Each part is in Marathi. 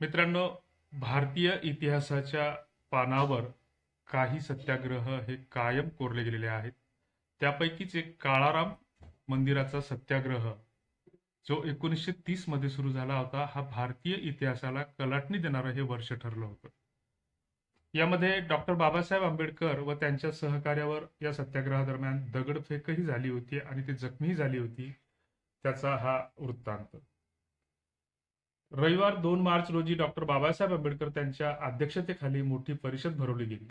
मित्रांनो भारतीय इतिहासाच्या पानावर काही सत्याग्रह हे कायम कोरले गेलेले आहेत. त्यापैकीच एक काळाराम मंदिराचा सत्याग्रह जो एकोणीसशे तीसमध्ये सुरू झाला होता हा भारतीय इतिहासाला कलाटणी देणारं हे वर्ष ठरलं होतं. यामध्ये डॉक्टर बाबासाहेब आंबेडकर व त्यांच्या सहकार्यावर या सत्याग्रहादरम्यान दगडफेकही झाली होती आणि ती जखमीही झाली होती त्याचा हा वृत्तांत. रविवार दोन मार्च रोजी डॉक्टर बाबासाहेब आंबेडकर त्यांच्या अध्यक्षतेखाली मोठी परिषद भरवली गेली.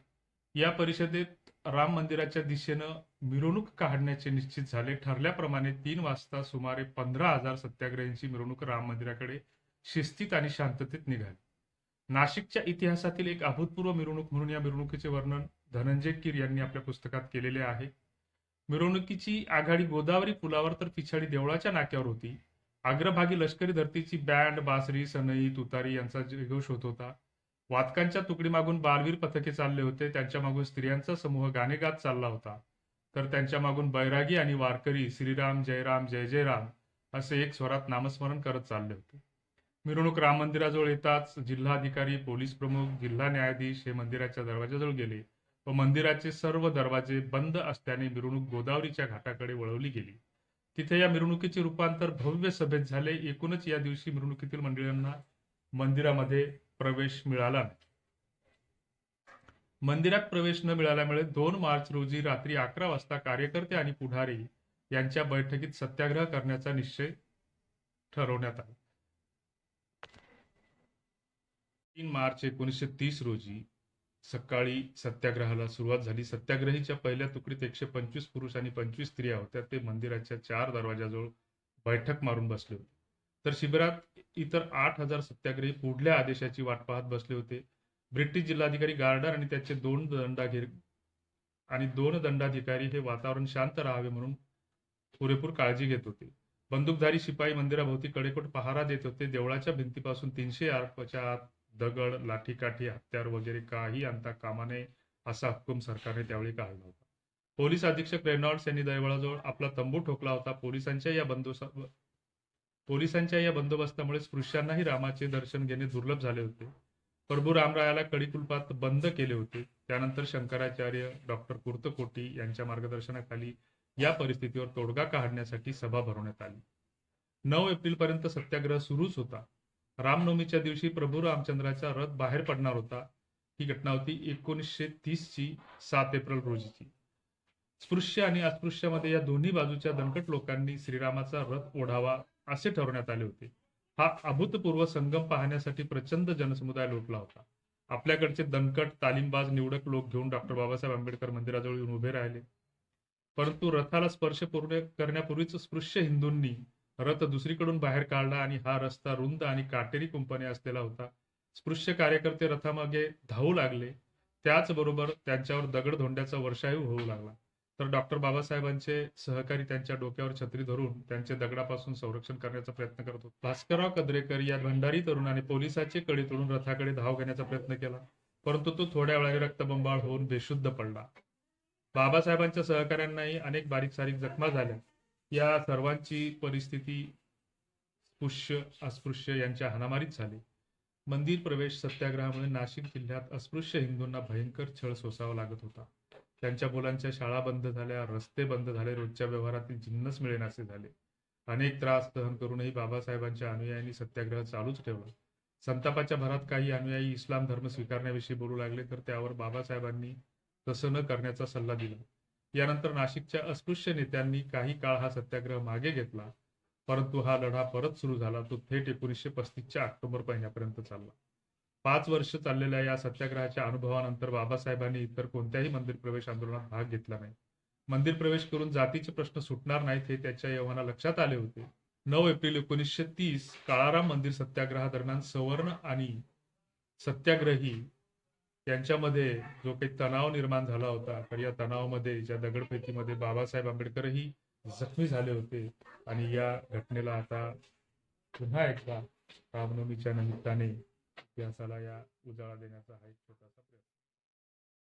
या परिषदेत राम मंदिराच्या दिशेनं मिरवणूक काढण्याचे निश्चित झाले. ठरल्याप्रमाणे तीन वाजता सुमारे पंधरा हजार सत्याग्रहींची मिरवणूक राम मंदिराकडे शिस्तीत आणि शांततेत निघाली. नाशिकच्या इतिहासातील एक अभूतपूर्व मिरवणूक म्हणून या मिरवणुकीचे वर्णन धनंजय कीर यांनी आपल्या पुस्तकात केलेले आहे. मिरवणुकीची आघाडी गोदावरी पुलावर तर पिछाडी देवळाच्या नाक्यावर होती. अग्रभागी लष्करी धर्तीची बँड बासरी सनई तुतारी यांचा जयघोष होत होता. वादकांच्या तुकडीमागून बालवीर पथके चालले होते. त्यांच्या मागून स्त्रियांचा समूह गाणे गात चालला होता. तर त्यांच्या मागून बैरागी आणि वारकरी श्रीराम जयराम जय जयराम असे एक स्वरात नामस्मरण करत चालले होते. मिरवणूक राम मंदिराजवळ येताच जिल्हाधिकारी पोलीस प्रमुख जिल्हा न्यायाधीश हे मंदिराच्या दरवाजाजवळ गेले व मंदिराचे सर्व दरवाजे बंद असल्याने मिरवणूक गोदावरीच्या घाटाकडे वळवली गेली. तिथे या मिरवणुकीचे रूपांतर भव्य सभेत झाले. एकूणच या दिवशी मिरवणुकीतील मंडळींना मंदिरामध्ये प्रवेश मिळाला. मंदिरात प्रवेश न मिळाल्यामुळे दोन मार्च रोजी रात्री अकरा वाजता कार्यकर्ते आणि पुढारी यांच्या बैठकीत सत्याग्रह करण्याचा निश्चय ठरवण्यात आला. तीन मार्च एकोणीसशे तीस रोजी सकाळी सत्याग्रहाला सुरुवात झाली. सत्याग्रहीच्या पहिल्या तुकडीत एकशे पंचवीस पुरुष आणि पंचवीस स्त्रिया होत्या. ते मंदिराच्या चार दरवाजाजवळ बैठक मारून बसले होते. तर शिबिरात इतर आठ हजार सत्याग्रही पुढल्या आदेशाची वाट पाहत बसले होते. ब्रिटिश जिल्हाधिकारी गार्डर आणि त्याचे दोन दंडाधिकारी आणि दोन दंडाधिकारी हे वातावरण शांत राहावे म्हणून पुरेपूर काळजी घेत होते. बंदूकधारी शिपाई मंदिराभोवती कडेकोट पहारा देत होते. देवळाच्या भिंतीपासून तीनशे यार्डच्या आत दगड लाठीकाठी हत्यार वगैरे काही आणता कामा नये असा हुकूम सरकारने त्यावेळी काढला होता. पोलीस अधीक्षक रेनॉल्ड्स यांनी देवळाजवळ आपला तंबू ठोकला होता. पोलिसांच्या या बंदोबस्त पोलिसांच्या या बंदोबस्तामुळे स्पृश्यांनाही रामाचे दर्शन घेणे दुर्लभ झाले होते. प्रभू रामरायाला कडिकुलपात बंद केले होते. त्यानंतर शंकराचार्य डॉक्टर कुर्तकोटी यांच्या मार्गदर्शनाखाली या परिस्थितीवर तोडगा काढण्यासाठी सभा भरवण्यात आली. नऊ एप्रिल पर्यंत सत्याग्रह सुरूच होता. रामनवमीच्या दिवशी प्रभू रामचंद्राचा रथ बाहेर पडणार होता. ही घटना होती एकोणीसशे तीस ची सात एप्रिल रोजीची. स्पृश्य आणि अस्पृश्यामध्ये या दोन्ही बाजूच्या दणकट लोकांनी श्रीरामाचा रथ ओढावा असे ठरवण्यात आले होते. हा अभूतपूर्व संगम पाहण्यासाठी प्रचंड जनसमुदाय लोटला होता. आपल्याकडचे दणकट तालीमबाज निवडक लोक घेऊन डॉक्टर बाबासाहेब आंबेडकर मंदिराजवळ येऊन उभे राहिले. परंतु रथाला स्पर्श पूर्ण करण्यापूर्वीच स्पृश्य हिंदूंनी रथ दुसरीकडून बाहेर काढला आणि हा रस्ता रुंद आणि काटेरी कुंपणे असलेला होता. स्पृश्य कार्यकर्ते रथामागे धावू लागले. त्याचबरोबर त्यांच्यावर दगडधोंड्याचा वर्षाही होऊ लागला. तर डॉक्टर बाबासाहेबांचे सहकारी त्यांच्या डोक्यावर छत्री धरून त्यांचे दगडापासून संरक्षण करण्याचा प्रयत्न करत होते. भास्करराव कद्रेकर या भंडारी तरुणाने पोलिसाचे कडी तोडून रथाकडे धाव घेण्याचा प्रयत्न केला. परंतु तो थोड्या वेळाने रक्तबंबाळ होऊन बेशुद्ध पडला. बाबासाहेबांच्या सहकाऱ्यांनाही अनेक बारीक सारीक जखमा झाल्या. या सर्वांची परिस्थिती स्पृश्य अस्पृश्य यांच्या हाणामारीत झाली. मंदिर प्रवेश सत्याग्रहामुळे नाशिक जिल्ह्यात अस्पृश्य हिंदूंना भयंकर छळ सोसावा लागत होता. त्यांच्या मुलांच्या शाळा बंद झाल्या रस्ते बंद झाले रोजच्या व्यवहारातील जिन्नस मिळेनासे झाले. अनेक त्रास सहन करूनही बाबासाहेबांच्या अनुयायांनी सत्याग्रह चालूच ठेवला. संतापाच्या भरात काही अनुयायी इस्लाम धर्म स्वीकारण्याविषयी बोलू लागले तर त्यावर बाबासाहेबांनी तसं न करण्याचा सल्ला दिला. यानंतर नाशिकच्या अस्पृश्य नेत्यांनी काही काळ हा सत्याग्रह मागे घेतला परंतु हा लढा परत सुरू झाला. तो थेट एकोणीसशे पस्तीसच्या ऑक्टोबर महिन्यापर्यंत चालला. पाच वर्ष चाललेल्या या सत्याग्रहाच्या अनुभवानंतर बाबासाहेबांनी इतर कोणत्याही मंदिर प्रवेश आंदोलनात भाग घेतला नाही. मंदिर प्रवेश करून जातीचे प्रश्न सुटणार नाहीत हे त्याच्या यवना लक्षात आले होते. नऊ एप्रिल एकोणीसशे तीस काळाराम मंदिर सत्याग्रहादरम्यान सवर्ण आणि सत्याग्रही यांच्यामध्ये जो काही तणाव निर्माण झाला होता तर या तणावामध्ये ज्या दगडफेकीमध्ये बाबासाहेब आंबेडकरही जखमी झाले होते आणि या घटनेला आता पुन्हा एकदा रामनवमीच्या निमित्ताने इतिहासाला या उजाळा देण्याचा हा एक छोटासा प्रयत्न.